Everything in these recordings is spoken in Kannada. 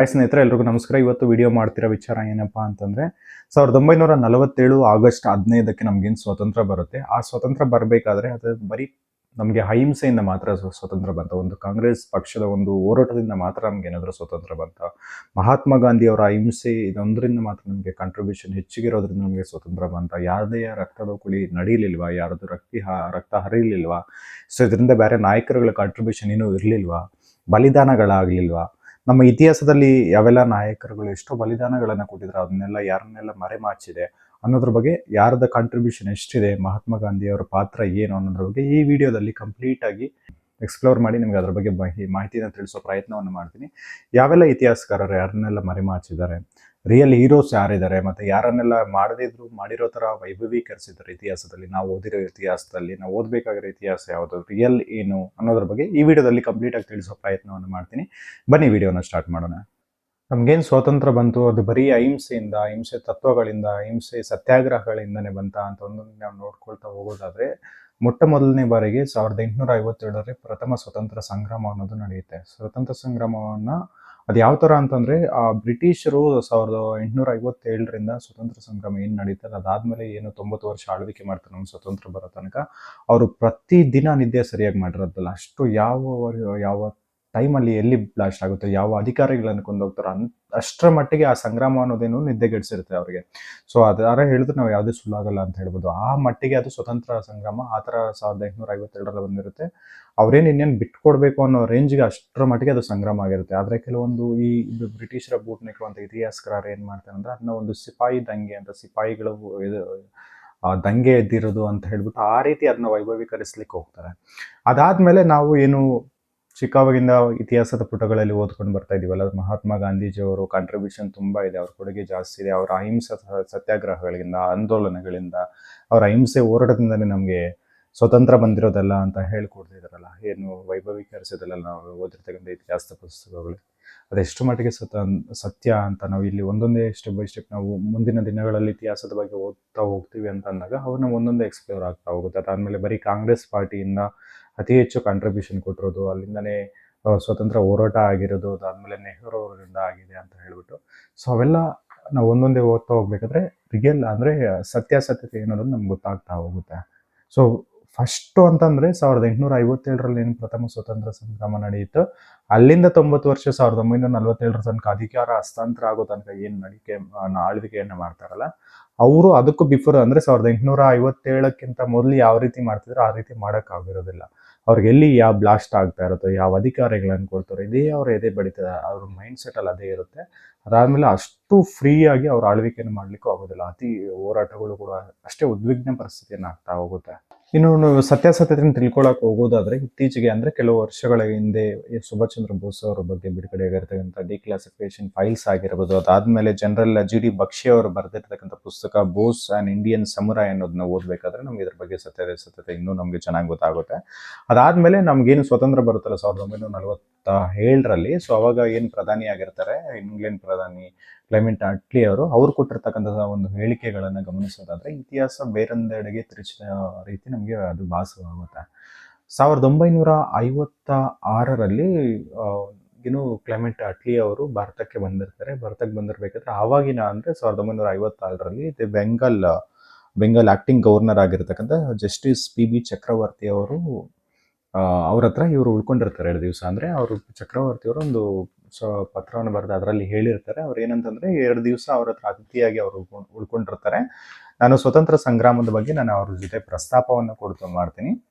ಹಾಯ್ ಸ್ನೇಹಿತರೆ, ಎಲ್ರಿಗೂ ನಮಸ್ಕಾರ. ಇವತ್ತು ವಿಡಿಯೋ ಮಾಡ್ತಿರೋ ವಿಚಾರ ಏನಪ್ಪಾ ಅಂತಂದ್ರೆ ಸಾವಿರದ ಒಂಬೈನೂರ ನಲವತ್ತೇಳು ಆಗಸ್ಟ್ ಹದಿನೈದಕ್ಕೆ ನಮ್ಗೇನು ಸ್ವಾತಂತ್ರ್ಯ ಬರುತ್ತೆ. ಆ ಸ್ವಾತಂತ್ರ್ಯ ಬರಬೇಕಾದ್ರೆ ಅದು ಬರೀ ನಮಗೆ ಅಹಿಂಸೆಯಿಂದ ಮಾತ್ರ ಸ್ವ- ಸ್ವತಂತ್ರ ಬಂತ. ಒಂದು ಕಾಂಗ್ರೆಸ್ ಪಕ್ಷದ ಒಂದು ಹೋರಾಟದಿಂದ ಮಾತ್ರ ನಮ್ಗೆ ಏನಾದರೂ ಸ್ವತಂತ್ರ ಬಂತ. ಮಹಾತ್ಮ ಗಾಂಧಿಯವರ ಅಹಿಂಸೆ ಇದೊಂದರಿಂದ ಮಾತ್ರ ನಮಗೆ ಕಾಂಟ್ರಿಬ್ಯೂಷನ್ ಹೆಚ್ಚಿಗಿರೋದ್ರಿಂದ ನಮಗೆ ಸ್ವತಂತ್ರ ಬಂತ. ಯಾರದೇ ರಕ್ತದ ಕುಳಿ ನಡೀಲಿಲ್ವಾ, ಯಾರದು ರಕ್ತಿ ರಕ್ತ ಹರಿಲಿಲ್ವಾ, ಸೊ ಇದರಿಂದ ಬೇರೆ ನಾಯಕರುಗಳ ಕಾಂಟ್ರಿಬ್ಯೂಷನ್ ಏನೂ ಇರಲಿಲ್ವಾ, ಬಲಿದಾನಗಳಾಗಲಿಲ್ವಾ ನಮ್ಮ ಇತಿಹಾಸದಲ್ಲಿ ಯಾವೆಲ್ಲ ನಾಯಕರುಗಳು ಎಷ್ಟೋ ಬಲಿದಾನಗಳನ್ನು ಕೊಟ್ಟಿದ್ರು, ಅದನ್ನೆಲ್ಲ ಯಾರನ್ನೆಲ್ಲ ಮರೆಮಾಚಿದೆ ಅನ್ನೋದ್ರ ಬಗ್ಗೆ ಯಾರದ ಕಾಂಟ್ರಿಬ್ಯೂಷನ್ ಎಷ್ಟಿದೆ, ಮಹಾತ್ಮ ಗಾಂಧಿ ಅವರ ಪಾತ್ರ ಏನು ಅನ್ನೋದ್ರ ಬಗ್ಗೆ ಈ ವಿಡಿಯೋದಲ್ಲಿ ಕಂಪ್ಲೀಟ್ ಆಗಿ ಎಕ್ಸ್ಪ್ಲೋರ್ ಮಾಡಿ ನಿಮ್ಗೆ ಅದ್ರ ಬಗ್ಗೆ ಮಾಹಿ- ಮಾಹಿತಿನ ತಿಳಿಸೋ ಪ್ರಯತ್ನವನ್ನು ಮಾಡ್ತೀನಿ. ಯಾವೆಲ್ಲ ಇತಿಹಾಸಕಾರರು ಯಾರನ್ನೆಲ್ಲ ಮರೆಮಾಚಿದ್ದಾರೆ ರಿಯಲ್ ಹೀರೋಸ್ ಯಾರಿದ್ದಾರೆ? ಮತ್ತೆ ಯಾರನ್ನೆಲ್ಲ ಮಾಡದಿದ್ರು ಮಾಡಿರೋ ಥರ ವೈಭವೀಕರಿಸಿದ್ದಾರೆ ಇತಿಹಾಸದಲ್ಲಿ ನಾವು ಓದಿರೋ ಇತಿಹಾಸದಲ್ಲಿ ನಾವು ಓದಬೇಕಾಗಿರೋ ಇತಿಹಾಸ ಯಾವುದು? ರಿಯಲ್ ಏನು ಅನ್ನೋದ್ರ ಬಗ್ಗೆ ಈ ವಿಡಿಯೋದಲ್ಲಿ ಕಂಪ್ಲೀಟ್ ಆಗಿ ತಿಳಿಸೋ ಪ್ರಯತ್ನವನ್ನು ಮಾಡ್ತೀನಿ. ಬನ್ನಿ ವಿಡಿಯೋನ ಸ್ಟಾರ್ಟ್ ಮಾಡೋಣ. ನಮ್ಗೇನು ಸ್ವಾತಂತ್ರ್ಯ ಬಂತು? ಅದು ಬರೀ ಅಹಿಂಸೆಯಿಂದ, ಅಹಿಂಸೆ ತತ್ವಗಳಿಂದ, ಅಹಿಂಸೆ ಸತ್ಯಾಗ್ರಹಗಳಿಂದನೇ ಬಂತ ಅಂತ ಒಂದೊಂದು ನಾವು ನೋಡ್ಕೊಳ್ತಾ ಹೋಗೋದಾದ್ರೆ ಮೊಟ್ಟ ಮೊದಲನೇ ಬಾರಿಗೆ ಸಾವಿರದ ಎಂಟುನೂರ ಐವತ್ತೇಳರಲ್ಲಿ ಪ್ರಥಮ ಸ್ವತಂತ್ರ ಸಂಗ್ರಾಮ ಅನ್ನೋದು ನಡೆಯುತ್ತೆ. ಸ್ವತಂತ್ರ ಸಂಗ್ರಾಮವನ್ನ ಅದು ಯಾವ ಅಂತಂದ್ರೆ, ಆ ಬ್ರಿಟಿಷರು ಸಾವಿರದ ಎಂಟುನೂರ ಐವತ್ತೇಳರಿಂದ ಸ್ವತಂತ್ರ ಸಂಗ್ರಾಮ ಏನು ನಡೀತದೆ, ಅದಾದ್ಮೇಲೆ ಏನು ತೊಂಬತ್ತು ವರ್ಷ ಆಳ್ವಿಕೆ ಮಾಡ್ತಾರೆ ನಮ್ಮ ಸ್ವತಂತ್ರ ಬರೋ ತನಕ, ಅವರು ಪ್ರತಿ ದಿನ ನಿದ್ದೆ ಸರಿಯಾಗಿ ಮಾಡಿರೋದಲ್ಲ. ಅಷ್ಟು ಯಾವ ಯಾವ ಟೈಮಲ್ಲಿ ಎಲ್ಲಿ ಬ್ಲಾಸ್ಟ್ ಆಗುತ್ತೆ, ಯಾವ ಅಧಿಕಾರಿಗಳನ್ನು ಕೊಂದೋಗ್ತಾರೋ ಅನ್, ಅಷ್ಟರ ಮಟ್ಟಿಗೆ ಆ ಸಂಗ್ರಾಮ ಅನ್ನೋದೇನು ನಿದ್ದೆಗೆಡಿಸಿರುತ್ತೆ ಅವರಿಗೆ. ಸೊ ಅದರ ಹೇಳಿದ್ರೆ ನಾವು ಯಾವುದೇ ಸುಳ್ಳಾಗಲ್ಲ ಅಂತ ಹೇಳ್ಬೋದು. ಆ ಮಟ್ಟಿಗೆ ಅದು ಸ್ವತಂತ್ರ ಸಂಗ್ರಾಮ, ಆ ಥರ ಸಾವಿರದ ಎಂಟುನೂರ ಐವತ್ತೆರಡರಲ್ಲಿ ಬಂದಿರುತ್ತೆ. ಅವ್ರೇನು ಇನ್ನೇನು ಬಿಟ್ಕೊಡ್ಬೇಕು ಅನ್ನೋ ರೇಂಜ್ಗೆ ಅಷ್ಟರ ಮಟ್ಟಿಗೆ ಅದು ಸಂಗ್ರಾಮ ಆಗಿರುತ್ತೆ. ಆದರೆ ಕೆಲವೊಂದು ಈ ಬ್ರಿಟಿಷರ ಬೂಟ್ ನೆಕ್ಕುವಂಥ ಇತಿಹಾಸಕಾರರು ಏನು ಮಾಡ್ತಾರೆ ಅಂದರೆ ಅದನ್ನ ಒಂದು ಸಿಪಾಯಿ ದಂಗೆ ಅಂತ, ಸಿಪಾಯಿಗಳು ಇದು ದಂಗೆ ಎದ್ದಿರೋದು ಅಂತ ಹೇಳ್ಬಿಟ್ಟು ಆ ರೀತಿ ಅದನ್ನ ವೈಭವೀಕರಿಸ್ಲಿಕ್ಕೆ ಹೋಗ್ತಾರೆ. ಅದಾದ್ಮೇಲೆ ನಾವು ಏನು ಚಿಕ್ಕವಾಗಿಂದ ಇತಿಹಾಸದ ಪುಟಗಳಲ್ಲಿ ಓದ್ಕೊಂಡು ಬರ್ತಾ ಇದೀವಲ್ಲ, ಮಹಾತ್ಮ ಗಾಂಧೀಜಿಯವರು ಕಾಂಟ್ರಿಬ್ಯೂಷನ್ ತುಂಬಾ ಇದೆ, ಅವ್ರ ಕೊಡುಗೆ ಜಾಸ್ತಿ ಇದೆ, ಅವರ ಅಹಿಂಸೆ ಸತ್ಯಾಗ್ರಹಗಳಿಂದ, ಆಂದೋಲನಗಳಿಂದ ಅವರ ಅಹಿಂಸೆ ಹೋರಾಟದಿಂದಲೇ ನಮಗೆ ಸ್ವತಂತ್ರ ಬಂದಿರೋದಲ್ಲ ಅಂತ ಹೇಳ್ಕೊಡ್ತಿದಾರಲ್ಲ ಏನು ವೈಭವೀಕರಿಸೋದಲ್ಲ ನಾವು ಓದಿರ್ತಕ್ಕಂಥ ಇತಿಹಾಸದ ಪುಸ್ತಕಗಳು. ಅದೆಷ್ಟು ಮಟ್ಟಿಗೆ ಸತ, ಸತ್ಯ ಅಂತ ನಾವು ಇಲ್ಲಿ ಒಂದೊಂದೇ ಸ್ಟೆಪ್ ಬೈ ಸ್ಟೆಪ್ ನಾವು ಮುಂದಿನ ದಿನಗಳಲ್ಲಿ ಇತಿಹಾಸದ ಬಗ್ಗೆ ಓದ್ತಾ ಹೋಗ್ತೀವಿ ಅಂತ ಅಂದಾಗ ಅವ್ರನ್ನ ಒಂದೊಂದೇ ಎಕ್ಸ್ಪ್ಲೋರ್ ಆಗ್ತಾ ಹೋಗುತ್ತೆ. ಅದಾದಮೇಲೆ ಬರೀ ಕಾಂಗ್ರೆಸ್ ಪಾರ್ಟಿಯಿಂದ ಅತಿ ಹೆಚ್ಚು ಕಾಂಟ್ರಿಬ್ಯೂಷನ್ ಕೊಟ್ಟಿರೋದು, ಅಲ್ಲಿಂದನೇ ಸ್ವತಂತ್ರ ಹೋರಾಟ ಆಗಿರೋದು, ಅದಾದಮೇಲೆ ನೆಹರು ಅವರಿಂದ ಆಗಿದೆ ಅಂತ ಹೇಳ್ಬಿಟ್ಟು. ಸೊ ಅವೆಲ್ಲ ನಾವು ಒಂದೊಂದೇ ಓದ್ತಾ ಹೋಗ್ಬೇಕಾದ್ರೆ ರಿಯಲ್ ಅಂದರೆ ಸತ್ಯಾಸತ್ಯತೆ ಏನೋದು ನಮ್ಗೆ ಗೊತ್ತಾಗ್ತಾ ಹೋಗುತ್ತೆ. ಸೊ ಫಸ್ಟು ಅಂತಂದರೆ ಸಾವಿರದ ಎಂಟುನೂರ ಐವತ್ತೇಳರಲ್ಲಿ ಏನು ಪ್ರಥಮ ಸ್ವತಂತ್ರ ಸಂಗ್ರಾಮ ನಡೆಯಿತು, ಅಲ್ಲಿಂದ ತೊಂಬತ್ತು ವರ್ಷ ಸಾವಿರದ ಒಂಬೈನೂರ ನಲವತ್ತೇಳರ ತನಕ ಅಧಿಕಾರ ಹಸ್ತಾಂತರ ಆಗೋ ತನಕ ಏನು ನಡಿಕೆ ಆಳ್ವಿಕೆಯನ್ನು ಮಾಡ್ತಾರಲ್ಲ, ಅವರು ಅದಕ್ಕೂ ಬಿಫೋರ್ ಅಂದರೆ ಸಾವಿರದ ಎಂಟುನೂರ ಐವತ್ತೇಳಕ್ಕಿಂತ ಮೊದಲು ಯಾವ ರೀತಿ ಮಾಡ್ತಿದ್ರು ಆ ರೀತಿ ಮಾಡೋಕ್ಕಾಗಿರೋದಿಲ್ಲ ಅವ್ರಿಗೆ ಎಲ್ಲಿ ಯಾವ ಬ್ಲಾಸ್ಟ್ ಆಗ್ತಾ ಇರುತ್ತೋ, ಯಾವ ಅಧಿಕಾರಿಗಳನ್ನು ಕೊಡ್ತಾರೋ, ಇದೇ ಅವ್ರ ಎದೆ ಬಡಿತದೆ, ಅವ್ರ ಮೈಂಡ್ ಸೆಟಲ್ಲಿ ಅದೇ ಇರುತ್ತೆ. ಅದಾದಮೇಲೆ ಅಷ್ಟು ಫ್ರೀಯಾಗಿ ಅವ್ರ ಆಳ್ವಿಕೆಯನ್ನು ಮಾಡಲಿಕ್ಕೂ ಆಗೋದಿಲ್ಲ, ಅತಿ ಹೋರಾಟಗಳು ಕೂಡ ಅಷ್ಟೇ ಉದ್ವಿಗ್ನ ಪರಿಸ್ಥಿತಿಯನ್ನು ಆಗ್ತಾ ಹೋಗುತ್ತೆ. ಇನ್ನು ಸತ್ಯಾಸತ್ಯತೆಯನ್ನು ತಿಳ್ಕೊಳಕ್ ಹೋಗೋದಾದ್ರೆ ಇತ್ತೀಚೆಗೆ ಅಂದ್ರೆ ಕೆಲವು ವರ್ಷಗಳ ಹಿಂದೆ ಸುಭಾಷ್ ಚಂದ್ರ ಬೋಸ್ ಅವರ ಬಗ್ಗೆ ಬಿಡುಗಡೆಯಾಗಿರ್ತಕ್ಕಂಥ ಡಿಕ್ಲಾಸಿಫಿಕೇಶನ್ ಫೈಲ್ಸ್ ಆಗಿರ್ಬೋದು, ಅದಾದ್ಮೇಲೆ ಜನರಲ್ ಜಿ ಡಿ ಬಕ್ಷಿ ಅವರು ಬರೆದಿರ್ತಕ್ಕಂಥ ಪುಸ್ತಕ ಬೋಸ್ ಆ್ಯಂಡ್ ಇಂಡಿಯನ್ ಸಮುರಾಯ್ ಅನ್ನೋದನ್ನ ಓದಬೇಕಾದ್ರೆ ನಮ್ಗೆ ಇದ್ರ ಬಗ್ಗೆ ಸತ್ಯಾಸತ್ಯತೆ ಇನ್ನೂ ನಮಗೆ ಚೆನ್ನಾಗಿ ಗೊತ್ತಾಗುತ್ತೆ. ಅದಾದ್ಮೇಲೆ ನಮ್ಗೇನು ಸ್ವತಂತ್ರ ಬರುತ್ತಲ್ಲ ಸಾವಿರದ ಒಂಬೈನೂರ ನಲವತ್ತ ಏಳರಲ್ಲಿ ಸೊ ಅವಾಗ ಏನು ಪ್ರಧಾನಿ ಆಗಿರ್ತಾರೆ ಇಂಗ್ಲೆಂಡ್ ಪ್ರಧಾನಿ ಕ್ಲೈಮೆಂಟ್ ಅಟ್ಲಿ ಅವರು, ಅವ್ರು ಕೊಟ್ಟಿರ್ತಕ್ಕಂಥ ಒಂದು ಹೇಳಿಕೆಗಳನ್ನು ಗಮನಿಸೋದಾದ್ರೆ, ಇತಿಹಾಸ ಬೇರೊಂದೆಡೆಗೆ ತಿರುಚಿದ ರೀತಿ ನಮಗೆ ಅದು ಭಾಸವಾಗುತ್ತೆ. ಸಾವಿರದ ಒಂಬೈನೂರ ಐವತ್ತ ಆರರಲ್ಲಿ ಏನು ಕ್ಲೈಮೆಂಟ್ ಅಟ್ಲಿ ಅವರು ಭಾರತಕ್ಕೆ ಬಂದಿರ್ತಾರೆ. ಭಾರತಕ್ಕೆ ಬಂದಿರಬೇಕಾದ್ರೆ ಆವಾಗಿನ ಅಂದರೆ ಸಾವಿರದ ಒಂಬೈನೂರ ಐವತ್ತಾರರಲ್ಲಿ ಬೆಂಗಾಲ್ ಬೆಂಗಾಲ್ ಆಕ್ಟಿಂಗ್ ಗವರ್ನರ್ ಆಗಿರ್ತಕ್ಕಂಥ ಜಸ್ಟಿಸ್ ಪಿ ಬಿ ಚಕ್ರವರ್ತಿ ಅವರು ಅವ್ರ ಹತ್ರ ಇವರು ಉಳ್ಕೊಂಡಿರ್ತಾರೆ ಎರಡು ದಿವಸ. ಅಂದರೆ ಅವರು ಚಕ್ರವರ್ತಿ ಅವರು ಒಂದು ಸ ಪತ್ರವನ್ನು ಬರೆದು ಅದರಲ್ಲಿ ಹೇಳಿರ್ತಾರೆ. ಅವ್ರು ಏನಂತಂದ್ರೆ ಎರಡು ದಿವಸ ಅವ್ರ ಹತ್ರ ಅತಿಥಿಯಾಗಿ ಅವರು ಉಳ್ಕೊಂಡ್- ಉಳ್ಕೊಂಡಿರ್ತಾರೆ. ನಾನು ಸ್ವತಂತ್ರ ಸಂಗ್ರಾಮದ ಬಗ್ಗೆ ನಾನು ಅವ್ರ ಜೊತೆ ಪ್ರಸ್ತಾಪವನ್ನು ಕೊಡ್ತಾ ಮಾಡ್ತೀನಿ.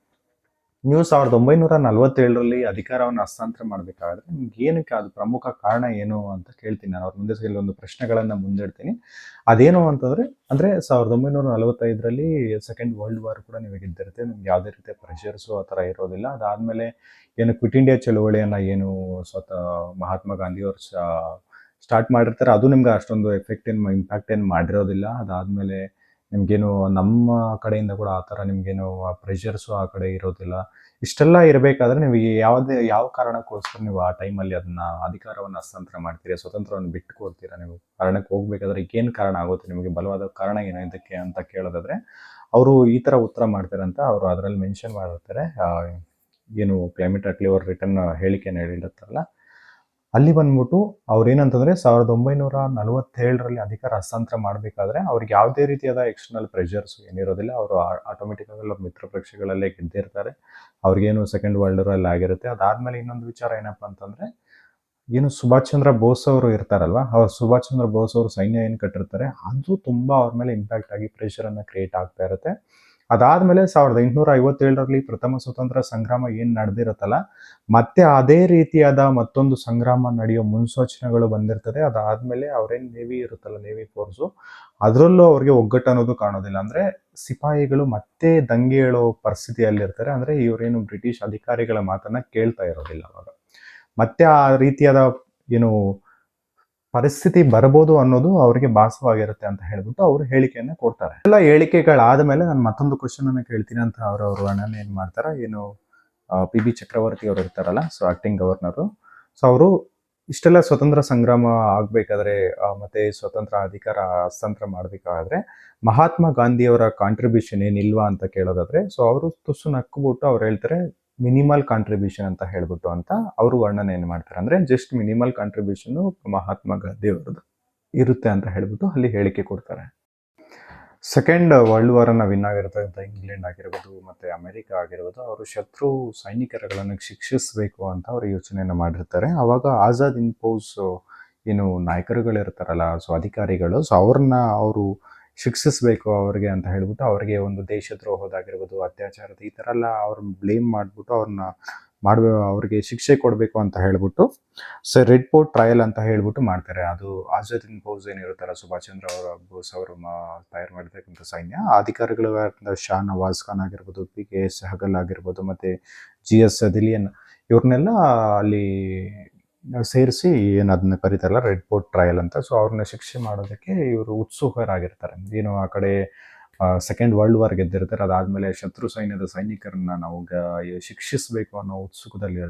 ನೀವು ಸಾವಿರದ ಒಂಬೈನೂರ ನಲವತ್ತೇಳರಲ್ಲಿ ಅಧಿಕಾರವನ್ನು ಹಸ್ತಾಂತರ ಮಾಡಬೇಕಾದ್ರೆ ನಿಮ್ಗೆ ಏನಕ್ಕೆ ಅದು ಪ್ರಮುಖ ಕಾರಣ ಏನು ಅಂತ ಕೇಳ್ತೀನಿ ನಾನು. ಅವ್ರ ಮುಂದೆ ಕೆಲವೊಂದು ಪ್ರಶ್ನೆಗಳನ್ನು ಮುಂದಿಡ್ತೀನಿ. ಅದೇನು ಅಂತಂದ್ರೆ, ಅಂದ್ರೆ ಸಾವಿರದ ಒಂಬೈನೂರ ನಲವತ್ತೈದರಲ್ಲಿ ಸೆಕೆಂಡ್ ವರ್ಲ್ಡ್ ವಾರ್ ಕೂಡ ನಿಮಗೆ ಇದ್ದಿರುತ್ತೆ. ನಿಮ್ಗೆ ಯಾವುದೇ ರೀತಿಯ ಪ್ರೆಷರ್ಸು ಆ ಥರ ಇರೋದಿಲ್ಲ. ಅದಾದಮೇಲೆ ಏನು ಕ್ವಿಟ್ ಇಂಡಿಯಾ ಚಳುವಳಿಯನ್ನು ಏನು ಸ್ವತಃ ಮಹಾತ್ಮ ಗಾಂಧಿ ಅವರು ಸ್ಟಾರ್ಟ್ ಮಾಡಿರ್ತಾರೆ, ಅದು ನಿಮ್ಗೆ ಅಷ್ಟೊಂದು ಎಫೆಕ್ಟ್ ಏನು ಇಂಪ್ಯಾಕ್ಟ್ ಏನು ಮಾಡಿರೋದಿಲ್ಲ. ಅದಾದಮೇಲೆ ನಿಮ್ಗೇನು ನಮ್ಮ ಕಡೆಯಿಂದ ಕೂಡ ಆ ಥರ ನಿಮಗೇನು ಪ್ರೆಷರ್ಸು ಆ ಕಡೆ ಇರೋದಿಲ್ಲ. ಇಷ್ಟೆಲ್ಲ ಇರಬೇಕಾದ್ರೆ ನೀವು ಯಾವುದೇ, ಯಾವ ಕಾರಣಕ್ಕೋಸ್ಕರ ನೀವು ಆ ಟೈಮಲ್ಲಿ ಅದನ್ನ ಅಧಿಕಾರವನ್ನು ಹಸ್ತಾಂತರ ಮಾಡ್ತೀರಾ, ಸ್ವತಂತ್ರವನ್ನು ಬಿಟ್ಟು ಕೊಡ್ತೀರಾ ನೀವು? ಕಾರಣಕ್ಕೆ ಹೋಗ್ಬೇಕಾದ್ರೆ ಏನು ಕಾರಣ ಆಗುತ್ತೆ? ನಿಮಗೆ ಬಲವಾದ ಕಾರಣ ಏನೋ ಇದಕ್ಕೆ ಅಂತ ಕೇಳೋದಾದ್ರೆ, ಅವರು ಈ ಥರ ಉತ್ತರ ಮಾಡ್ತಾರೆ ಅಂತ ಅವರು ಅದರಲ್ಲಿ ಮೆನ್ಷನ್ ಮಾಡಿರ್ತಾರೆ ಏನು ಕ್ಲೈಮೇಟ್ ಅಟ್ಲಿ ಅವ್ರ ರಿಟರ್ನ್ ಹೇಳಿಕೆ ಹೇಳಿರ್ತಾರಲ್ಲ ಅಲ್ಲಿ ಬಂದ್ಬಿಟ್ಟು ಅವ್ರು ಏನಂತಂದ್ರೆ ಸಾವಿರದ ಒಂಬೈನೂರ ನಲವತ್ತೇಳರಲ್ಲಿ ಅಧಿಕಾರ ಹಸ್ತಾಂತರ ಮಾಡಬೇಕಾದ್ರೆ ಅವ್ರಿಗೆ ಯಾವುದೇ ರೀತಿಯಾದ ಎಕ್ಸ್ಟರ್ನಲ್ ಪ್ರೆಷರ್ಸ್ ಏನಿರೋದಿಲ್ಲ. ಅವರು ಆಟೋಮೆಟಿಕ್ ಆಗಿ ಅವ್ರ ಮಿತ್ರ ಪರೀಕ್ಷೆಗಳಲ್ಲೇ ಗೆದ್ದಿರ್ತಾರೆ. ಅವ್ರಿಗೇನು ಸೆಕೆಂಡ್ ವರ್ಲ್ಡ್ ಅಲ್ಲಿ ಆಗಿರುತ್ತೆ. ಅದಾದ್ಮೇಲೆ ಇನ್ನೊಂದು ವಿಚಾರ ಏನಪ್ಪ ಅಂತಂದ್ರೆ, ಏನು ಸುಭಾಷ್ ಚಂದ್ರ ಬೋಸ್ ಅವರು ಇರ್ತಾರಲ್ವ, ಅವ್ರು ಸುಭಾಷ್ ಚಂದ್ರ ಬೋಸ್ ಅವರು ಸೈನ್ಯ ಏನು ಕಟ್ಟಿರ್ತಾರೆ, ಅದು ತುಂಬಾ ಅವ್ರ ಮೇಲೆ ಇಂಪ್ಯಾಕ್ಟ್ ಆಗಿ ಪ್ರೆಷರ್ ಅನ್ನ ಕ್ರಿಯೇಟ್ ಆಗ್ತಾ ಇರುತ್ತೆ. ಅದಾದ್ಮೇಲೆ ಸಾವಿರದ ಎಂಟುನೂರ ಐವತ್ತೇಳರಲ್ಲಿ ಪ್ರಥಮ ಸ್ವತಂತ್ರ ಸಂಗ್ರಾಮ ಏನು ನಡೆದಿರುತ್ತಲ್ಲ, ಮತ್ತೆ ಅದೇ ರೀತಿಯಾದ ಮತ್ತೊಂದು ಸಂಗ್ರಾಮ ನಡೆಯೋ ಮುನ್ಸೂಚನೆಗಳು ಬಂದಿರ್ತದೆ. ಅದಾದ್ಮೇಲೆ ಅವ್ರೇನ್ ನೇವಿ ಇರುತ್ತಲ್ಲ ನೇವಿ ಫೋರ್ಸು ಅದರಲ್ಲೂ ಅವ್ರಿಗೆ ಒಗ್ಗಟ್ಟು ಅನ್ನೋದು ಕಾಣೋದಿಲ್ಲ. ಅಂದ್ರೆ ಸಿಪಾಯಿಗಳು ಮತ್ತೆ ದಂಗೆ ಹೇಳೋ ಪರಿಸ್ಥಿತಿಯಲ್ಲಿರ್ತಾರೆ. ಅಂದ್ರೆ ಇವರೇನು ಬ್ರಿಟಿಷ್ ಅಧಿಕಾರಿಗಳ ಮಾತನ್ನ ಕೇಳ್ತಾ ಇರೋದಿಲ್ಲ ಅವಾಗ. ಮತ್ತೆ ಆ ರೀತಿಯಾದ ಏನು ಪರಿಸ್ಥಿತಿ ಬರಬಹುದು ಅನ್ನೋದು ಅವರಿಗೆ ಭಾಸವಾಗಿರುತ್ತೆ ಅಂತ ಹೇಳ್ಬಿಟ್ಟು ಅವರು ಹೇಳಿಕೆಯನ್ನ ಕೊಡ್ತಾರೆ. ಎಲ್ಲ ಹೇಳಿಕೆಗಳಾದ ಮೇಲೆ ನಾನು ಮತ್ತೊಂದು ಕ್ವಶನ್ ಅನ್ನ ಕೇಳ್ತೀನಿ ಅಂತ ಅವರವರು ಅಣ್ಣನ ಏನ್ ಮಾಡ್ತಾರ? ಏನು ಪಿ ಬಿ ಚಕ್ರವರ್ತಿ ಅವರು ಇರ್ತಾರಲ್ಲ ಸೊ ಆಕ್ಟಿಂಗ್ ಗವರ್ನರು ಸೊ ಅವರು ಇಷ್ಟೆಲ್ಲ ಸ್ವತಂತ್ರ ಸಂಗ್ರಾಮ ಆಗ್ಬೇಕಾದ್ರೆ ಮತ್ತೆ ಸ್ವತಂತ್ರ ಅಧಿಕಾರ ಹಸ್ತಾಂತರ ಮಾಡ್ಬೇಕಾದ್ರೆ ಮಹಾತ್ಮ ಗಾಂಧಿಯವರ ಕಾಂಟ್ರಿಬ್ಯೂಷನ್ ಏನಿಲ್ವಾ ಅಂತ ಕೇಳೋದಾದ್ರೆ ಸೊ ಅವರು ತುಸು ನಕ್ಬಿಟ್ಟು ಅವ್ರು ಹೇಳ್ತಾರೆ ಮಿನಿಮಲ್ ಕಾಂಟ್ರಿಬ್ಯೂಷನ್ ಅಂತ ಹೇಳ್ಬಿಟ್ಟು ಅಂತ ಅವರು ವರ್ಣನೆ ಏನು ಮಾಡ್ತಾರೆ ಅಂದ್ರೆ just minimal contribution Mahatma Gandhi ಅವರದ್ದು ಇರುತ್ತೆ ಅಂತ ಹೇಳ್ಬಿಟ್ಟು ಅಲ್ಲಿ ಹೇಳಿಕೆ ಕೊಡ್ತಾರೆ. ಸೆಕೆಂಡ್ ವರ್ಲ್ಡ್ ವಾರ್ ಅನ್ನ ವಿನ್ ಆಗಿರ್ತಕ್ಕಂಥ ಇಂಗ್ಲೆಂಡ್ ಆಗಿರ್ಬೋದು, ಮತ್ತೆ ಅಮೆರಿಕ ಆಗಿರ್ಬೋದು, ಅವರು ಶತ್ರು ಸೈನಿಕರುಗಳನ್ನು ಶಿಕ್ಷಿಸಬೇಕು ಅಂತ ಅವರು ಯೋಚನೆಯನ್ನು ಮಾಡಿರ್ತಾರೆ. ಆವಾಗ ಆಜಾದ್ ಇನ್ ಪೋಸ್ ಏನು ನಾಯಕರುಗಳಿರ್ತಾರಲ್ಲ ಸೊ ಅಧಿಕಾರಿಗಳು ಸೊ ಅವ್ರನ್ನ ಅವರು ಶಿಕ್ಷಿಸಬೇಕು ಅವ್ರಿಗೆ ಅಂತ ಹೇಳ್ಬಿಟ್ಟು ಅವ್ರಿಗೆ ಒಂದು ದೇಶದ್ರೋಹದಾಗಿರ್ಬೋದು ಅತ್ಯಾಚಾರದ ಈ ಥರ ಎಲ್ಲ ಅವ್ರನ್ನ ಬ್ಲೇಮ್ ಮಾಡಿಬಿಟ್ಟು ಅವ್ರನ್ನ ಮಾಡಬೇ, ಅವ್ರಿಗೆ ಶಿಕ್ಷೆ ಕೊಡಬೇಕು ಅಂತ ಹೇಳ್ಬಿಟ್ಟು ಸೊ ರೆಡ್ ಪೋರ್ಟ್ ಟ್ರಯಲ್ ಅಂತ ಹೇಳ್ಬಿಟ್ಟು ಮಾಡ್ತಾರೆ. ಅದು ಆಜಾದಿನ್ ಬೋಸ್ ಏನಿರುತ್ತಲ್ಲ, ಸುಭಾಷ್ ಚಂದ್ರ ಅವರ ಬೋಸ್ ಅವರು ತಯಾರು ಮಾಡಿರ್ತಕ್ಕಂಥ ಸೈನ್ಯ. ಅಧಿಕಾರಿಗಳು ಶಾ ನವಾಜ್ ಖಾನ್ ಆಗಿರ್ಬೋದು ಪಿ ಕೆ ಎಸ್ ಹಗಲ್ ಆಗಿರ್ಬೋದು, ಮತ್ತು ಜಿ ಎಸ್ ದಿಲಿಯನ್ ಇವ್ರನ್ನೆಲ್ಲ ಅಲ್ಲಿ ಸೇರಿಸಿ ಏನು ಅದನ್ನ ಕರೀತಾರಲ್ಲ, ರೆಡ್ ಪೋರ್ಟ್ ಟ್ರಯಲ್ ಅಂತ. ಸೊ ಅವ್ರನ್ನ ಶಿಕ್ಷೆ ಮಾಡೋದಕ್ಕೆ ಇವರು ಉತ್ಸುಕರಾಗಿರ್ತಾರೆ. ಏನು ಆ ಕಡೆ ಸೆಕೆಂಡ್ ವರ್ಲ್ಡ್ ವಾರ್ ಗೆದ್ದಿರ್ತಾರೆ. ಅದಾದ್ಮೇಲೆ ಶತ್ರು ಸೈನ್ಯದ ಸೈನಿಕರನ್ನ ನಾವು ಶಿಕ್ಷಿಸಬೇಕು ಅನ್ನೋ ಉತ್ಸುಕದಲ್ಲಿ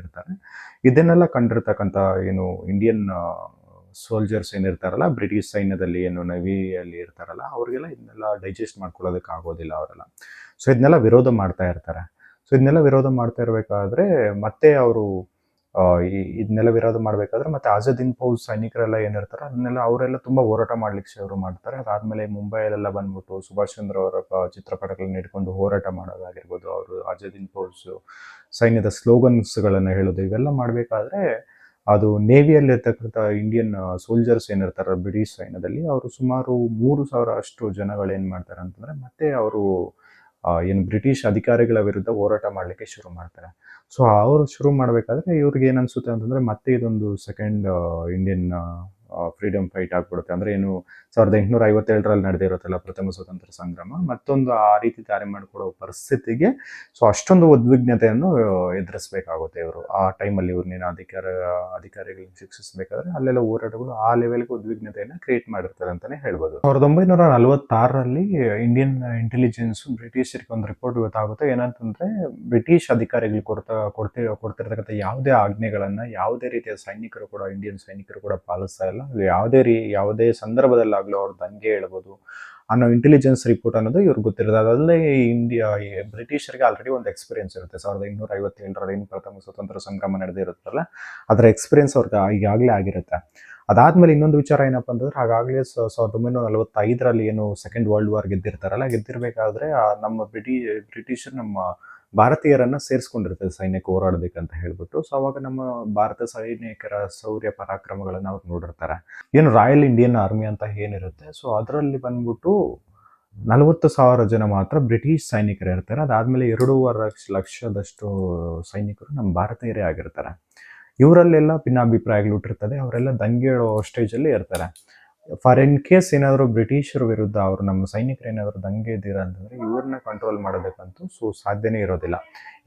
ಇರ್ತಾರೆ. ಇದನ್ನೆಲ್ಲ ಕಂಡಿರ್ತಕ್ಕಂಥ ಏನು ಇಂಡಿಯನ್ ಸೋಲ್ಜರ್ಸ್ ಏನಿರ್ತಾರಲ್ಲ ಬ್ರಿಟಿಷ್ ಸೈನ್ಯದಲ್ಲಿ ಏನು ನವಿಯಲ್ಲಿ ಇರ್ತಾರಲ್ಲ, ಅವ್ರಿಗೆಲ್ಲ ಇದನ್ನೆಲ್ಲ ಡೈಜೆಸ್ಟ್ ಮಾಡ್ಕೊಳ್ಳೋದಕ್ಕೆ ಆಗೋದಿಲ್ಲ ಅವರೆಲ್ಲ. ಸೊ ಇದನ್ನೆಲ್ಲ ವಿರೋಧ ಮಾಡ್ತಾ ಇರ್ತಾರೆ. ಸೊ ಇದನ್ನೆಲ್ಲ ವಿರೋಧ ಮಾಡ್ತಾ ಇರಬೇಕಾದ್ರೆ ಮತ್ತೆ ಅವರು ಇದನ್ನೆಲ್ಲ ವಿರೋಧ ಮಾಡಬೇಕಾದ್ರೆ ಮತ್ತೆ ಆಜಾದಿನ್ ಫೌಜ್ ಸೈನಿಕರೆಲ್ಲ ಏನಿರ್ತಾರೆ ಅದನ್ನೆಲ್ಲ ಅವರೆಲ್ಲ ತುಂಬಾ ಹೋರಾಟ ಮಾಡ್ಲಿಕ್ಕೆ ಶುರು ಮಾಡ್ತಾರೆ. ಅದಾದ್ಮೇಲೆ ಮುಂಬೈಲೆಲ್ಲ ಬಂದ್ಬಿಟ್ಟು ಸುಭಾಷ್ ಚಂದ್ರ ಅವರ ಚಿತ್ರಪಟಗಳನ್ನ ಇಟ್ಕೊಂಡು ಹೋರಾಟ ಮಾಡೋದಾಗಿರ್ಬೋದು, ಅವರು ಆಜಾದಿನ್ ಫೌಜ್ ಸೈನ್ಯದ ಸ್ಲೋಗನ್ಸ್ಗಳನ್ನು ಹೇಳೋದು ಇವೆಲ್ಲ ಮಾಡಬೇಕಾದ್ರೆ ಅದು ನೇವಿಯಲ್ಲಿ ಇರ್ತಕ್ಕಂಥ ಇಂಡಿಯನ್ ಸೋಲ್ಜರ್ಸ್ ಏನಿರ್ತಾರೆ ಬ್ರಿಟಿಷ್ ಸೈನ್ಯದಲ್ಲಿ, ಅವರು ಸುಮಾರು ಮೂರು ಸಾವಿರ ಅಷ್ಟು ಜನಗಳು ಏನು ಮಾಡ್ತಾರೆ ಅಂತಂದ್ರೆ ಮತ್ತೆ ಅವರು ಏನು ಬ್ರಿಟಿಷ್ ಅಧಿಕಾರಿಗಳ ವಿರುದ್ಧ ಹೋರಾಟ ಮಾಡಲಿಕ್ಕೆ ಶುರು ಮಾಡ್ತಾರೆ. ಸೊ ಅವರು ಶುರು ಮಾಡಬೇಕಾದ್ರೆ ಇವ್ರಿಗೆ ಏನನ್ಸುತ್ತೆ ಅಂತಂದರೆ ಅಂತಂದ್ರೆ ಮತ್ತೆ ಇದೊಂದು ಸೆಕೆಂಡ್ ಇಂಡಿಯನ್ ಫ್ರೀಡಮ್ ಫೈಟ್ ಆಗ್ಬಿಡುತ್ತೆ. ಅಂದ್ರೆ ಏನು ಸಾವಿರದ ಎಂಟುನೂರ ಐವತ್ತೇಳರಲ್ಲಿ ನಡೆದಿರುತ್ತಲ್ಲ ಪ್ರಥಮ ಸ್ವತಂತ್ರ ಸಂಗ್ರಾಮ, ಮತ್ತೊಂದು ಆ ರೀತಿ ದಾರಿ ಮಾಡಿಕೊಡೋ ಪರಿಸ್ಥಿತಿಗೆ ಸೊ ಅಷ್ಟೊಂದು ಉದ್ವಿಗ್ನತೆಯನ್ನು ಎದುರಿಸಬೇಕಾಗುತ್ತೆ ಇವರು. ಆ ಟೈಮಲ್ಲಿ ಇವ್ರನ್ನೇನು ಅಧಿಕಾರ ಅಧಿಕಾರಿಗಳನ್ನ ಶಿಕ್ಷಿಸಬೇಕಾದ್ರೆ ಅಲ್ಲೆಲ್ಲ ಹೋರಾಟಗಳು ಆ ಲೆವೆಲ್ಗೆ ಉದ್ವಿಗ್ನತೆಯನ್ನು ಕ್ರಿಯೇಟ್ ಮಾಡಿರ್ತಾರೆ ಅಂತಾನೆ ಹೇಳ್ಬೋದು. ಸಾವಿರದ ಒಂಬೈನೂರ ನಲವತ್ತಾರರಲ್ಲಿ ಇಂಡಿಯನ್ ಇಂಟೆಲಿಜೆನ್ಸ್ ಬ್ರಿಟಿಷರಿಗೆ ಒಂದು ರಿಪೋರ್ಟ್ ಗೊತ್ತಾಗುತ್ತೆ. ಏನಂತಂದ್ರೆ ಬ್ರಿಟಿಷ್ ಅಧಿಕಾರಿಗಳು ಕೊಡ್ತಾ, ಕೊಡ್ತಿ, ಕೊಡ್ತಿರ್ತಕ್ಕಂಥ ಯಾವುದೇ ಆಜ್ಞೆಗಳನ್ನ, ಯಾವುದೇ ರೀತಿಯ ಸೈನಿಕರು ಕೂಡ ಇಂಡಿಯನ್ ಸೈನಿಕರು ಕೂಡ ಪಾಲಿಸ್ತಾ ಇಲ್ಲ. ಯಾವುದೇ ರೀ, ಯಾವುದೇ ಸಂದರ್ಭದಲ್ಲಾಗಲೂ ಅವ್ರು ದಂಗೆ ಹೇಳ್ಬೋದು ಅನ್ನೋ ಇಂಟೆಲಿಜೆನ್ಸ್ ರಿಪೋರ್ಟ್ ಅನ್ನೋದು ಇವ್ರಿಗೆ ಗೊತ್ತಿರೋದು. ಅದಲ್ಲದೆ ಇಂಡಿಯಾ ಬ್ರಿಟಿಷರಿಗೆ ಆಲ್ರೆಡಿ ಒಂದು ಎಕ್ಸ್ಪೀರಿಯನ್ಸ್ ಇರುತ್ತೆ. ಸಾವಿರದ ಇನ್ನೂರ ಐವತ್ತೇಳರಲ್ಲಿ ಏನು ಪ್ರಥಮ ಸ್ವತಂತ್ರ ಸಂಗ್ರಾಮ ನಡೆದಿರುತ್ತಲ್ಲ, ಅದರ ಎಕ್ಸ್ಪೀರಿಯನ್ಸ್ ಅವ್ರಿಗೆ ಈಗಾಗಲೇ ಆಗಿರುತ್ತೆ. ಅದಾದ್ಮೇಲೆ ಇನ್ನೊಂದು ವಿಚಾರ ಏನಪ್ಪ ಅಂತಂದ್ರೆ, ಹಾಗಾಗಲೇ ಸಾವಿರದ ಒಂಬೈನೂರ ನಲವತ್ತೈದರಲ್ಲಿ ಏನು ಸೆಕೆಂಡ್ ವರ್ಲ್ಡ್ ವಾರ್ ಗೆದ್ದಿರ್ತಾರಲ್ಲ, ಗೆದ್ದಿರಬೇಕಾದ್ರೆ ನಮ್ಮ ಬ್ರಿಟಿ, ಬ್ರಿಟಿಷರ್ ನಮ್ಮ ಭಾರತೀಯರನ್ನ ಸೇರಿಸ್ಕೊಂಡಿರ್ತದೆ ಸೈನ್ಯಕ್ಕೆ ಹೋರಾಡಬೇಕಂತ ಹೇಳ್ಬಿಟ್ಟು. ಸೊ ಅವಾಗ ನಮ್ಮ ಭಾರತ ಸೈನಿಕರ ಶೌರ್ಯ ಪರಾಕ್ರಮಗಳನ್ನು ಅವ್ರು ನೋಡಿರ್ತಾರೆ. ಏನು ರಾಯಲ್ ಇಂಡಿಯನ್ ಆರ್ಮಿ ಅಂತ ಏನಿರುತ್ತೆ? ಸೊ ಅದರಲ್ಲಿ ಬಂದ್ಬಿಟ್ಟು ನಲವತ್ತು ಸಾವಿರ ಜನ ಮಾತ್ರ ಬ್ರಿಟಿಷ್ ಸೈನಿಕರು ಇರ್ತಾರೆ. ಅದಾದಮೇಲೆ ಎರಡೂವರೆ ಲಕ್ಷ, ಲಕ್ಷದಷ್ಟು ಸೈನಿಕರು ನಮ್ಮ ಭಾರತೀಯರೇ ಆಗಿರ್ತಾರೆ. ಇವರಲ್ಲೆಲ್ಲ ಭಿನ್ನಾಭಿಪ್ರಾಯಗಳು ಹುಟ್ಟಿರ್ತದೆ. ಅವರೆಲ್ಲ ದಂಗೆ ಹೇಳೋ ಸ್ಟೇಜಲ್ಲಿ ಇರ್ತಾರೆ. ಫಾರ್ ಇನ್ ಕೇಸ್ ಏನಾದರೂ ಬ್ರಿಟಿಷರ ವಿರುದ್ಧ ಅವರು ನಮ್ಮ ಸೈನಿಕರು ಏನಾದರೂ ದಂಗೆ ಇದ್ದೀರಾ ಅಂತಂದರೆ ಇವ್ರನ್ನ ಕಂಟ್ರೋಲ್ ಮಾಡೋದಕ್ಕಂತೂ ಸೊ ಸಾಧ್ಯನೇ ಇರೋದಿಲ್ಲ.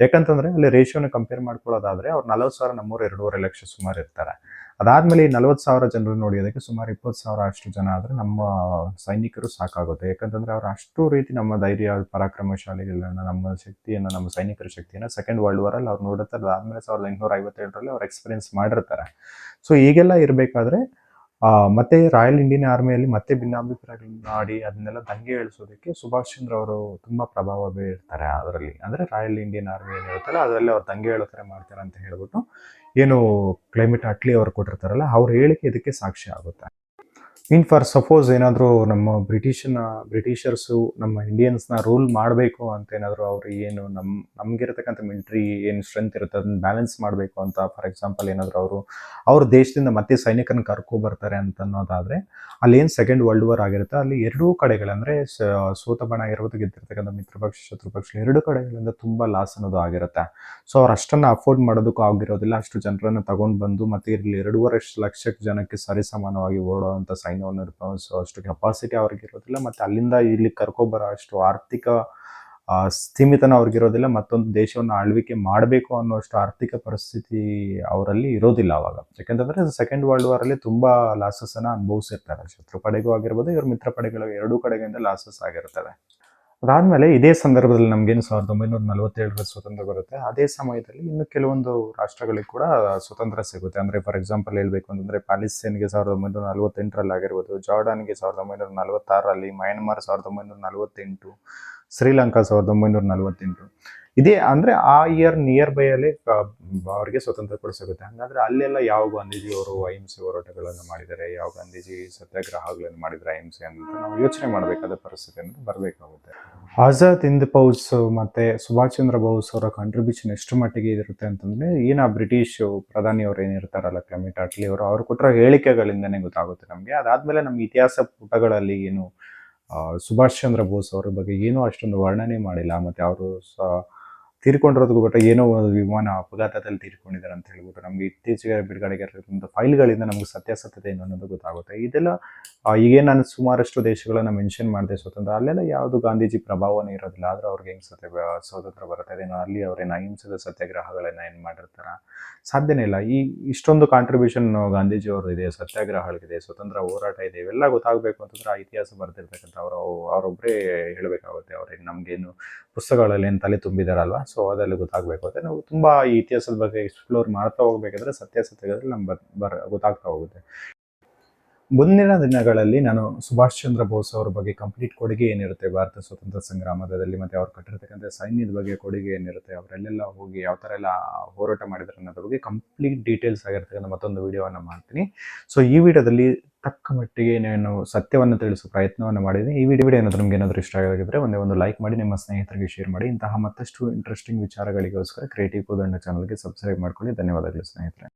ಯಾಕಂತಂದರೆ ಅಲ್ಲಿ ರೇಷಿಯೋನ ಕಂಪೇರ್ ಮಾಡ್ಕೊಳ್ಳೋದಾದರೆ ಅವ್ರು ನಲವತ್ತು ಸಾವಿರ ನಮ್ಮೂರು ಎರಡೂವರೆ ಲಕ್ಷ ಸುಮಾರು ಇರ್ತಾರೆ. ಅದಾದಮೇಲೆ ಈ ನಲವತ್ತು ಸಾವಿರ ಜನರು ನೋಡಿಯೋದಕ್ಕೆ ಸುಮಾರು ಇಪ್ಪತ್ತು ಸಾವಿರ ಅಷ್ಟು ಜನ ಆದರೆ ನಮ್ಮ ಸೈನಿಕರು ಸಾಕಾಗುತ್ತೆ. ಯಾಕಂತಂದರೆ ಅವರು ಅಷ್ಟು ರೀತಿ ನಮ್ಮ ಧೈರ್ಯ ಪರಾಕ್ರಮ ಶಾಲೆಗಳನ್ನ ನಮ್ಮ ಶಕ್ತಿಯನ್ನು, ನಮ್ಮ ಸೈನಿಕರ ಶಕ್ತಿಯನ್ನು ಸೆಕೆಂಡ್ ವರ್ಲ್ಡ್ ವಾರಲ್ಲಿ ಅವ್ರು ನೋಡುತ್ತಾರೆ ಅದಾದಮೇಲೆ ಸಾವಿರದ ಎಂಟುನೂರ ಐವತ್ತೇಳರಲ್ಲಿ ಅವ್ರು ಎಕ್ಸ್ಪೀರಿಯನ್ಸ್ ಮಾಡಿರ್ತಾರೆ. ಸೊ ಈಗೆಲ್ಲ ಇರಬೇಕಾದ್ರೆ ಮತ್ತೆ ರಾಯಲ್ ಇಂಡಿಯನ್ ಆರ್ಮಿಯಲ್ಲಿ ಮತ್ತೆ ಭಿನ್ನಾಭಿಪ್ರಾಯಗಳನ್ನ ಮಾಡಿ ಅದನ್ನೆಲ್ಲ ದಂಗೆ ಏಳಿಸೋದಕ್ಕೆ ಸುಭಾಷ್ ಚಂದ್ರ ಅವರು ತುಂಬಾ ಪ್ರಭಾವ ಬೀರ್ತಾರೆ ಅದರಲ್ಲಿ. ಅಂದ್ರೆ ರಾಯಲ್ ಇಂಡಿಯನ್ ಆರ್ಮಿ ಏನಿರುತ್ತಲ್ಲ ಅದರಲ್ಲಿ ಅವ್ರು ದಂಗೆ ಹೇಳೋ ಥರ ಮಾಡ್ತಾರೆ ಅಂತ ಹೇಳ್ಬಿಟ್ಟು, ಏನು ಕ್ಲೈಮೇಟ್ ಅಟ್ಲಿ ಅವ್ರು ಕೊಟ್ಟಿರ್ತಾರಲ್ಲ, ಅವ್ರ ಹೇಳಿಕೆ ಇದಕ್ಕೆ ಸಾಕ್ಷಿ ಆಗುತ್ತೆ. ಇನ್ ಫಾರ್ ಸಪೋಸ್ ಏನಾದರೂ ನಮ್ಮ ಬ್ರಿಟಿಷನ್ನ ಬ್ರಿಟಿಷರ್ಸು ನಮ್ಮ ಇಂಡಿಯನ್ಸ್ನ ರೂಲ್ ಮಾಡಬೇಕು ಅಂತ ಏನಾದರೂ ಅವರು ಏನು ನಮ್ಮ ನಮಗಿರತಕ್ಕಂಥ ಮಿಲಿಟ್ರಿ ಏನು ಸ್ಟ್ರೆಂತ್ ಇರುತ್ತೆ, ಅದನ್ನ ಬ್ಯಾಲೆನ್ಸ್ ಮಾಡಬೇಕು ಅಂತ ಫಾರ್ ಎಕ್ಸಾಂಪಲ್ ಏನಾದರೂ ಅವರು, ಅವ್ರ ದೇಶದಿಂದ ಮತ್ತೆ ಸೈನಿಕನ ಕರ್ಕೊ ಬರ್ತಾರೆ ಅಂತ ಅನ್ನೋದಾದರೆ ಅಲ್ಲಿ ಏನು ಸೆಕೆಂಡ್ ವರ್ಲ್ಡ್ ವಾರ್ ಆಗಿರುತ್ತೆ, ಅಲ್ಲಿ ಎರಡೂ ಕಡೆಗಳಂದರೆ ಸೋತ ಬಣ ಆಗಿರ್ಬೋದು ಗೆದ್ದಿರ್ತಕ್ಕಂಥ ಮಿತ್ರಪಕ್ಷ ಶತ್ರುಪಕ್ಷ ಎರಡು ಕಡೆಗಳಿಂದ ತುಂಬ ಲಾಸ್ ಅನ್ನೋದು ಆಗಿರುತ್ತೆ. ಸೊ ಅವ್ರು ಅಷ್ಟನ್ನು ಅಫೋರ್ಡ್ ಮಾಡೋದಕ್ಕೂ ಆಗಿರೋದಿಲ್ಲ ಅಷ್ಟು ಜನರನ್ನು ತಗೊಂಡು ಬಂದು ಮತ್ತೆ ಇಲ್ಲಿ ಎರಡೂವರೆ ಲಕ್ಷ ಜನಕ್ಕೆ ಸರಿಸಮಾನವಾಗಿ ಓಡೋವಂಥ ಸೈನ್ಯವನ್ನು ಸೊ ಅಷ್ಟು ಕೆಪಾಸಿಟಿ ಅವ್ರಿಗಿರೋದಿಲ್ಲ ಮತ್ತು ಅಲ್ಲಿಂದ ಇಲ್ಲಿ ಕರ್ಕೊಬರೋ ಅಷ್ಟು ಆರ್ಥಿಕ ಸ್ಥಿಮಿತನ ಅವ್ರಿಗಿರೋದಿಲ್ಲ ಮತ್ತೊಂದು ದೇಶವನ್ನು ಆಳ್ವಿಕೆ ಮಾಡಬೇಕು ಅನ್ನೋಷ್ಟು ಆರ್ಥಿಕ ಪರಿಸ್ಥಿತಿ ಅವರಲ್ಲಿ ಇರೋದಿಲ್ಲ ಅವಾಗ. ಯಾಕೆಂತಂದರೆ ಸೆಕೆಂಡ್ ವರ್ಲ್ಡ್ ವಾರಲ್ಲಿ ತುಂಬಾ ಲಾಸಸ್ ಅನ್ನ ಅನುಭವಿಸಿರ್ತಾರೆ. ಶತ್ರು ಪಡೆಗೂ ಆಗಿರ್ಬೋದು, ಇವ್ರ ಮಿತ್ರ ಪಡೆಗಳು ಎರಡೂ ಕಡೆಗಿಂದ ಲಾಸಸ್ ಆಗಿರ್ತವೆ. ಅದಾದ್ಮೇಲೆ ಇದೇ ಸಂದರ್ಭದಲ್ಲಿ ನಮ್ಗೇನು ಸಾವಿರದ ಒಂಬೈನೂರ ನಲವತ್ತೇಳರ ಸ್ವತಂತ್ರ ಬರುತ್ತೆ. ಅದೇ ಸಮಯದಲ್ಲಿ ಇನ್ನು ಕೆಲವೊಂದು ರಾಷ್ಟ್ರಗಳಿಗೆ ಕೂಡ ಸ್ವತಂತ್ರ ಸಿಗುತ್ತೆ. ಅಂದ್ರೆ ಫಾರ್ ಎಕ್ಸಾಂಪಲ್ ಹೇಳ್ಬೇಕು ಅಂತಂದ್ರೆ ಪ್ಯಾಲಿಸ್ತೇನ್ಗೆ ಸಾವಿರದ ಒಂಬೈನೂರ ನಲವತ್ತೆಂಟರಲ್ಲಿ ಆಗಿರ್ಬೋದು ಜಾರ್ಡನ್ಗೆ ಸಾವಿರದ ಒಂಬೈನೂರ ನಲವತ್ತಾರರಲ್ಲಿ, ಮ್ಯಾನ್ಮಾರ್ ಸಾವಿರದ ಒಂಬೈನೂರ ನಲವತ್ತೆಂಟು, ಶ್ರೀಲಂಕಾ ಸಾವಿರದ ಒಂಬೈನೂರ ನಲವತ್ತೆಂಟು. ಇದೇ ಅಂದ್ರೆ ಆ ಇಯರ್ ನಿಯರ್ ಬೈ ಅಲ್ಲಿ ಆ, ಅವ್ರಿಗೆ ಸ್ವತಂತ್ರ ಕೂಡ ಸಿಗುತ್ತೆ ಹಂಗಾದ್ರೆ ಅಲ್ಲೆಲ್ಲ ಯಾವ ಗಾಂಧೀಜಿ ಅವರು ಅಹಿಂಸೆ ಹೋರಾಟಗಳನ್ನು ಮಾಡಿದ್ದಾರೆ ಯಾವ ಗಾಂಧೀಜಿ ಸತ್ಯಾಗ್ರಹಗಳನ್ನು ಮಾಡಿದ್ದಾರೆ ಅಹಿಂಸೆ ಅಂತ ನಾವು ಯೋಚನೆ ಮಾಡಬೇಕಾದ ಪರಿಸ್ಥಿತಿ ಅಂತ ಬರಬೇಕಾಗುತ್ತೆ. ಆಜಾದ್ ಹಿಂದ್ ಪೌಸ್ ಮತ್ತೆ ಸುಭಾಷ್ ಚಂದ್ರ ಬೋಸ್ ಅವರ ಕಾಂಟ್ರಿಬ್ಯೂಷನ್ ಎಷ್ಟು ಮಟ್ಟಿಗೆ ಇರುತ್ತೆ ಅಂತಂದ್ರೆ ಏನ ಬ್ರಿಟಿಷ್ ಪ್ರಧಾನಿ ಏನು ಏನಿರ್ತಾರಲ್ಲ ಕ್ಲಮೆಂಟ್ ಅಟ್ಲಿ ಅವರು ಅವರು ಕೊಟ್ಟಿರೋ ಹೇಳಿಕೆಗಳಿಂದನೇ ಗೊತ್ತಾಗುತ್ತೆ ನಮಗೆ. ಅದಾದ್ಮೇಲೆ ನಮ್ಮ ಇತಿಹಾಸ ಪುಟಗಳಲ್ಲಿ ಏನು ಆ, ಸುಭಾಷ್ ಚಂದ್ರ ಬೋಸ್ ಅವರ ಬಗ್ಗೆ ಏನೂ ಅಷ್ಟೊಂದು ವರ್ಣನೆ ಮಾಡಿಲ್ಲ. ಮತ್ತೆ ಅವರು ಸ ತೀರ್ಕೊಂಡಿರೋದಕ್ಕೂ ಬಟ್ ಏನೋ ಒಂದು ವಿಮಾನ ಅಪಘಾತದಲ್ಲಿ ತೀರ್ಕೊಂಡಿದ್ದಾರೆ ಅಂತ ಹೇಳ್ಬಿಟ್ಟು ನಮಗೆ ಇತ್ತೀಚೆಗೆ ಬಿಡುಗಡೆಗೆ ಫೈಲ್ಗಳಿಂದ ನಮ್ಗೆ ಸತ್ಯಾಸತ್ಯತೆ ಏನು ಗೊತ್ತಾಗುತ್ತೆ. ಇದೆಲ್ಲ ಈಗೇನು ನಾನು ಸುಮಾರಷ್ಟು ದೇಶಗಳನ್ನ ಮೆನ್ಷನ್ ಮಾಡಿದೆ ಸ್ವತಂತ್ರ, ಅಲ್ಲೆಲ್ಲ ಯಾವುದು ಗಾಂಧೀಜಿ ಪ್ರಭಾವನೇ ಇರೋದಿಲ್ಲ. ಆದ್ರೆ ಅವ್ರಿಗೆ ಹೆಂಗ್ ಸತ್ಯ ಸ್ವಾತಂತ್ರ್ಯ ಬರುತ್ತೆ. ಅದೇನೋ ಅಲ್ಲಿ ಅವ್ರೇನು ಅಹಿಂಸದ ಸತ್ಯಾಗ್ರಹಗಳನ್ನ ಏನು ಮಾಡಿರ್ತಾರ? ಸಾಧ್ಯನೇ ಇಲ್ಲ. ಈ, ಇಷ್ಟೊಂದು ಕಾಂಟ್ರಿಬ್ಯೂಷನ್ ಗಾಂಧೀಜಿ ಅವರು ಇದೆ ಸತ್ಯಾಗ್ರಹಗಳಿದೆ ಸ್ವತಂತ್ರ ಹೋರಾಟ ಇದೆ, ಇವೆಲ್ಲ ಗೊತ್ತಾಗಬೇಕು ಅಂತಂದ್ರೆ ಆ ಇತಿಹಾಸ ಬರ್ತಿರ್ತಕ್ಕಂಥ ಅವರು ಅವರೊಬ್ಬರೇ ಹೇಳಬೇಕಾಗುತ್ತೆ. ಅವ್ರಿಗೆ ನಮಗೇನು ಪುಸ್ತಕಗಳಲ್ಲಿ ಏನು ತಲೆ ತುಂಬಿದಾರಲ್ವಾ? ಸೊ ಅದೆಲ್ಲ ಗೊತ್ತಾಗಬೇಕು. ಅಂತ ನಾವು ತುಂಬ ಈ ಇತಿಹಾಸದ ಬಗ್ಗೆ ಎಕ್ಸ್ಪ್ಲೋರ್ ಮಾಡ್ತಾ ಹೋಗ್ಬೇಕಾದ್ರೆ ಸತ್ಯಾಸತ್ಯಗಳಲ್ಲಿ ನಮ್ಗೆ ಬರ್ ಗೊತ್ತಾಗ್ತಾ ಹೋಗುತ್ತೆ. ಮುಂದಿನ ದಿನಗಳಲ್ಲಿ ನಾನು ಸುಭಾಷ್ ಚಂದ್ರ ಬೋಸ್ ಅವ್ರ ಬಗ್ಗೆ ಕಂಪ್ಲೀಟ್ ಕೊಡುಗೆ ಏನಿರುತ್ತೆ, ಭಾರತ ಸ್ವತಂತ್ರ ಸಂಗ್ರಾಮದಲ್ಲಿ ಮತ್ತೆ ಅವ್ರು ಕಟ್ಟಿರ್ತಕ್ಕಂಥ ಸೈನ್ಯದ ಬಗ್ಗೆ ಕೊಡುಗೆ ಏನಿರುತ್ತೆ, ಅವರೆಲ್ಲೆಲ್ಲ ಹೋಗಿ ಯಾವ ಥರ ಎಲ್ಲ ಹೋರಾಟ ಮಾಡಿದ್ರು ಅನ್ನೋದ್ರ ಬಗ್ಗೆ ಕಂಪ್ಲೀಟ್ ಡೀಟೇಲ್ಸ್ ಆಗಿರ್ತಕ್ಕಂಥ ಮತ್ತೊಂದು ವಿಡಿಯೋವನ್ನು ಮಾಡ್ತೀನಿ. ಸೊ ಈ ವಿಡಿಯೋದಲ್ಲಿ ತಕ್ಕ ಮಟ್ಟಿಗೆ ನಾನು ಸತ್ಯವನ್ನು ತಿಳಿಸುವ ಪ್ರಯತ್ನವನ್ನು ಮಾಡಿದೆ ಈ ವಿಡಿಯೋ ವಿಡಿಯೋ ಏನಾದರೂ ನಿಮ್ಗೆ ಏನಾದರೂ ಇಷ್ಟ ಆಗಿದ್ರೆ ಒಂದೇ ಒಂದು ಲೈಕ್ ಮಾಡಿ, ನಿಮ್ಮ ಸ್ನೇಹಿತರಿಗೆ ಶೇರ್ ಮಾಡಿ. ಇಂತಹ ಮತ್ತಷ್ಟು ಇಂಟ್ರೆಸ್ಟಿಂಗ್ ವಿಚಾರಗಳಿಗೋಸ್ಕರ ಕ್ರಿಯೇಟಿವ್ ಕೋದಂಡ ಚಾನಲ್ಗೆ ಸಬ್ಸ್ಕ್ರೈಬ್ ಮಾಡ್ಕೊಳ್ಳಿ. ಧನ್ಯವಾದಗಳು ಸ್ನೇಹಿತರೆ.